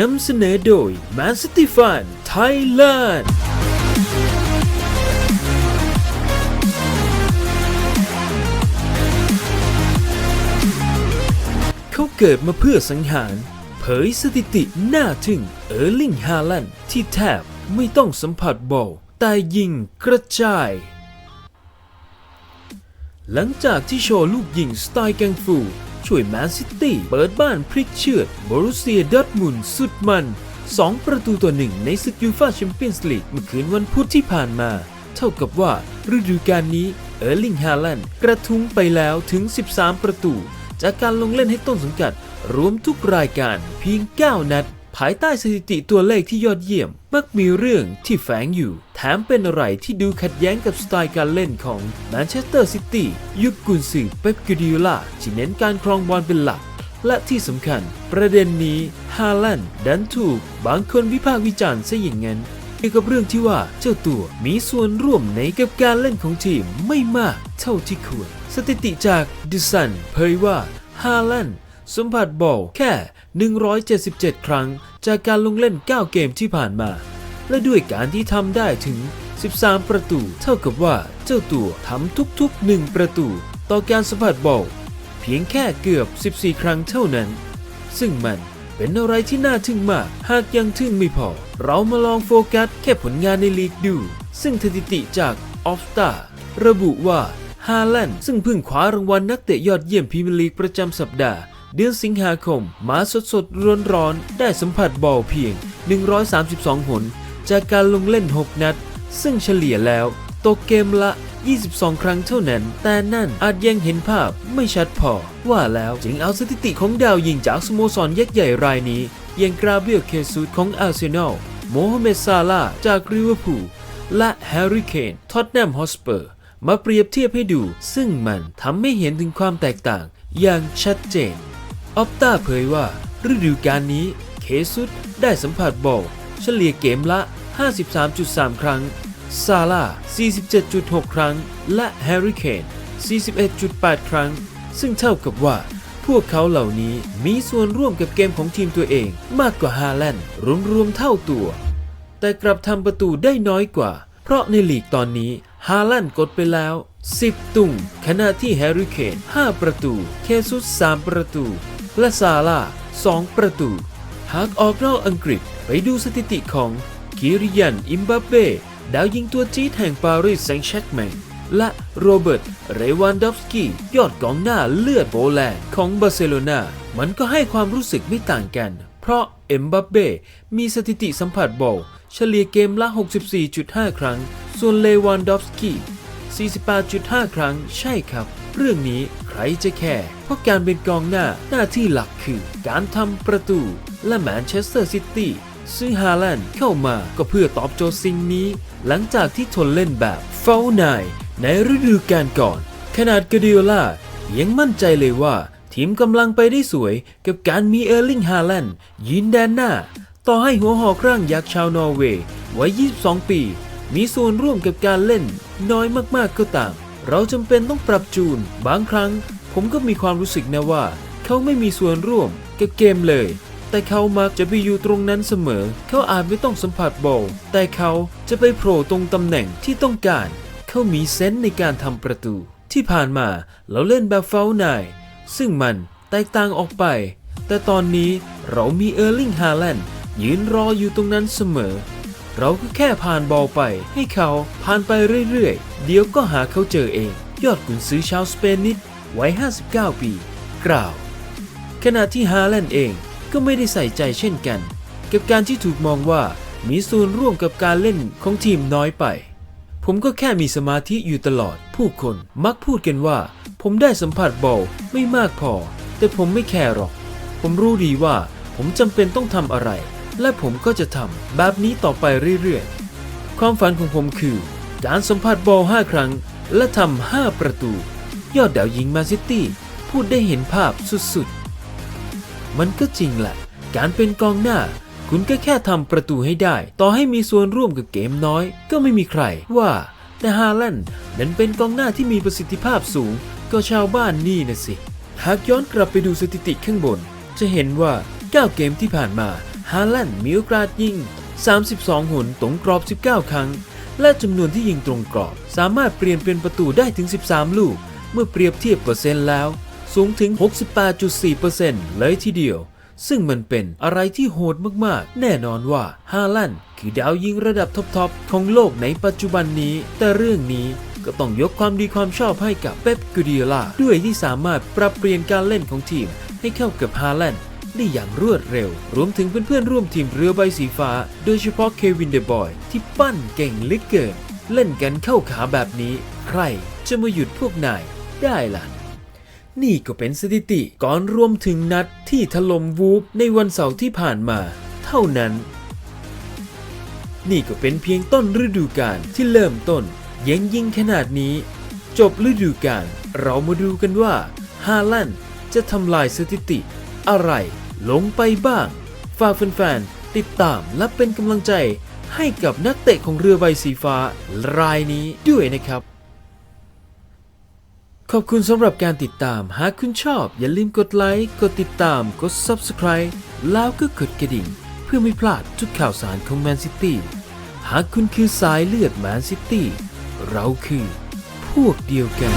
นำเสนอโดย Man City Fan Thailand เขาเกิดมาเพื่อสังหาร เผยสถิติหน้าทึ่งเออร์ลิงฮาลันที่แทบไม่ต้องสัมผัสบอลแต่ยิงกระจาย หลังจากที่โชว์ลูกยิงสไตล์แกงฟู ช่วยแมนซิตี้เปิดบ้านพลิกเชือดบรูเซียดอร์ทมุนสุดมัน 2 ประตูต่อหนึ่งในศึกยูฟ่าแชมเปี้ยนส์ลีกเมื่อคืนวันพุธที่ผ่านมา เท่ากับว่าฤดูกาลนี้เออร์ลิงฮาแลันกระทุ้งไปแล้วถึง 13 ประตู จากการลงเล่นให้ต้นสังกัดรวมทุกรายการเพียง 9 นัด ภายใต้สถิติตัวเลขที่ยอดเยี่ยม มักมีเรื่องที่แฝงอยู่ แถมเป็นอะไรที่ดูขัดแย้งกับสไตล์การเล่นของแมนเชสเตอร์ซิตี้ยุคกุนซือเป๊ปกวาร์ดิโอลาที่เน้นการครองบอลเป็นหลัก และที่สำคัญ ประเด็นนี้ฮาลันดันถูก บางคนวิพากษ์วิจารณ์ซะอย่างนั้นเกี่ยวกับเรื่องที่ว่าเจ้าตัวมีส่วนร่วมในกับการเล่นของทีมไม่มากเท่าที่ควร สถิติจากดิสันเผยว่าฮาลัน สัมผัสบอลแค่ 177 ครั้ง จากการลงเล่น 9 เกมที่ผ่านมา และด้วยการที่ทำได้ถึง 13 ประตู เท่ากับว่าเจ้าตัวทำทุกๆ 1 ประตู ต่อการสัมผัสบอลเพียงแค่เกือบ 14 ครั้งเท่านั้น ซึ่งมันเป็นอะไรที่น่าทึ่งมาก หากยังทึ่งไม่พอ เรามาลองโฟกัสแค่ผลงานในลีกดู ซึ่งสถิติจากออฟตาระบุว่าฮาลันด์ซึ่งเพิ่งคว้ารางวัลนักเตะยอดเยี่ยมพรีเมียร์ลีกประจำสัปดาห์ เดือนสิงหาคม มาสดสดร้อนร้อนๆได้สัมผัสบอลเพียง 132 หน จากการลงเล่น 6 นัด ซึ่งเฉลี่ยแล้ว ตกเกมละ 22 ครั้งเท่านั้น แต่นั่นอาจยังเห็นภาพไม่ชัดพอ ว่าแล้วจึงเอาสถิติของดาวยิงจากสโมสรยักษ์ใหญ่รายนี้อย่างกราเบียลเคซูสของอาร์เซนอลโมฮัมเหม็ดซาลาจากริเวอร์พูลและแฮร์รี่เคนท็อตแนมฮอสเปอร์มาเปรียบเทียบให้ดู ซึ่งมันทำให้เห็นถึงความแตกต่างอย่างชัดเจน ออปตาเผยว่า ฤดูกาลนี้ เคซุสได้สัมผัสบอลเฉลี่ยเกมละ 53.3 ครั้ง ซาร่า 47.6 ครั้ง และแฮร์รี่เคน 41.8 ครั้ง ซึ่งเท่ากับว่า พวกเขาเหล่านี้มีส่วนร่วมกับเกมของทีมตัวเองมากกว่าฮาแลนด์รวมๆเท่าตัว แต่กลับทำประตูได้น้อยกว่า เพราะในลีกตอนนี้ฮาลันด์กดไปแล้ว 10 ตุ่งขณะที่แฮร์รี่เคน 5 ประตู เคซุส 3 ประตู และซาร่า2 ประตู หากออกนอกอังกฤษไปดูสถิติของคิริยัน อิมบัปเป้ดาวยิงตัวจี๊ดแห่งปารีสแซงต์แชร์กแมงและโรเบิร์ต เรวันดอฟสกี้ ยอดกองหน้าเลือดโบแลนด์ของบาร์เซโลนามันก็ให้ความรู้สึกไม่ต่างกัน เพราะเอ็มบัปเป้มีสถิติสัมผัสบอลเฉลี่ยเกมละ 64.5 ครั้ง ส่วนเลวันดอฟสกี้ 48.5 ครั้ง ใช่ครับ เรื่องนี้ใครจะแค่เพราะการเป็นกองหน้าหน้าที่หลักคือการทำประตู และแมนเชสเตอร์ซิตี้ซึ่งฮาแลนด์เข้ามาก็เพื่อตอบโจทย์สิ่งนี้ หลังจากที่ทนเล่นแบบเฝ้านายในฤดูกาลก่อน ขนาดกาดิโอล่ายังมั่นใจเลยว่าทีมกำลังไปได้สวยกับการมีเออร์ลิงฮาแลนด์ยืนแดนหน้า ต่อให้หัวหอกร่างยักษ์ชาวนอร์เวย์วัย 22 ปี มีส่วนร่วมกับการเล่นน้อยมากๆก็ตาม เราจำเป็นต้องปรับจูน บางครั้ง ผมก็มีความรู้สึกนะว่า เขาไม่มีส่วนร่วมกับเกมเลย แต่เขามักจะไปอยู่ตรงนั้นเสมอ เขาอาจไม่ต้องสัมผัสบอลแต่เขาจะไปโผล่ตรงตำแหน่งที่ต้องการ เขามีเซนส์ในการทำประตู ที่ผ่านมาเราเล่นแบบเฝ้านายซึ่งมันแตกต่างออกไป แต่ตอนนี้เรามีเออร์ลิงฮาแลนด์ยืนรออยู่ตรงนั้นเสมอ เราก็แค่ผ่านบอลไป ให้เขาผ่านไปเรื่อยๆ เดี๋ยวก็หาเขาเจอเอง ยอดกุนซื้อชาวสเปนนิดวัย 59 ปี กล่าว ขณะที่ฮาแลนด์เองก็ไม่ได้ใส่ใจเช่นกัน กับการที่ถูกมองว่ามีส่วนร่วมกับการเล่นของทีมน้อยไป ผมก็แค่มีสมาธิอยู่ตลอด ผู้คนมักพูดกันว่า ผมได้สัมผัสบอลไม่มากพอ แต่ผมไม่แคร์หรอก ผมรู้ดีว่าผมจำเป็นต้องทำอะไร และผมก็จะทำแบบนี้ต่อไปเรื่อยๆ ความฝันของผมคือ การสัมผัสบอล 5 ครั้ง และทำ 5 ประตู ยอดดาวยิงมาซิตี้พูดได้เห็นภาพสุดๆ มันก็จริงแหละ การเป็นกองหน้า คุณก็แค่ทำประตูให้ได้ ต่อให้มีส่วนร่วมกับเกมน้อย ก็ไม่มีใครว่าแต่ฮาแลนด์นั้นเป็นกองหน้าที่มีประสิทธิภาพสูงก็ชาวบ้านนี่นะสิ หากย้อนกลับไปดูสถิติข้างบน จะเห็นว่า 9 เกมที่ผ่านมา ฮาลันมีโอกาสยิง 32 หนตรงกรอบ 19 ครั้ง และจำนวนที่ยิงตรงกรอบ สามารถเปลี่ยนเป็นประตูได้ถึง 13 ลูก เมื่อเปรียบเทียบเปอร์เซ็นต์แล้ว สูงถึง 68.4%เลยทีเดียว ซึ่งมันเป็นอะไรที่โหดมากๆ แน่นอนว่าฮาลันคือดาวยิงระดับท็อปๆของโลกในปัจจุบันนี้ แต่เรื่องนี้ก็ต้องยกความดีความชอบให้กับเป๊ปกูดิโอลาด้วยที่สามารถปรับเปลี่ยนการเล่นของทีมให้เข้ากับฮาลันด์ ได้อย่างรวดเร็ว รวมถึงเพื่อนๆร่วมทีมเรือใบสีฟ้า โดยเฉพาะเควินเดบอยที่ปั้นเก่งเหลือเกิน เล่นกันเข้าขาแบบนี้ ใครจะมาหยุดพวกนายได้ล่ะ นี่ก็เป็นสถิติก่อนรวมถึงนัดที่ถล่มวูฟในวันเสาร์ที่ผ่านมา เท่านั้น นี่ก็เป็นเพียงต้นฤดูกาลที่เริ่มต้นยังยิงขนาดนี้ จบฤดูกาลเรามาดูกันว่าฮาลันจะทำลายสถิติอะไร ลงไปบ้าง ฝากแฟนๆ ติดตามและเป็นกำลังใจให้กับนักเตะของเรือใบสีฟ้ารายนี้ด้วยนะครับ ขอบคุณสำหรับการติดตาม หากคุณชอบ อย่าลืมกดไลค์ กดติดตาม กด Subscribe แล้วก็กดกระดิ่ง เพื่อไม่พลาดทุกข่าวสารของแมนซิตี้ หากคุณคือสายเลือดแมนซิตี้ เราคือพวกเดียวกัน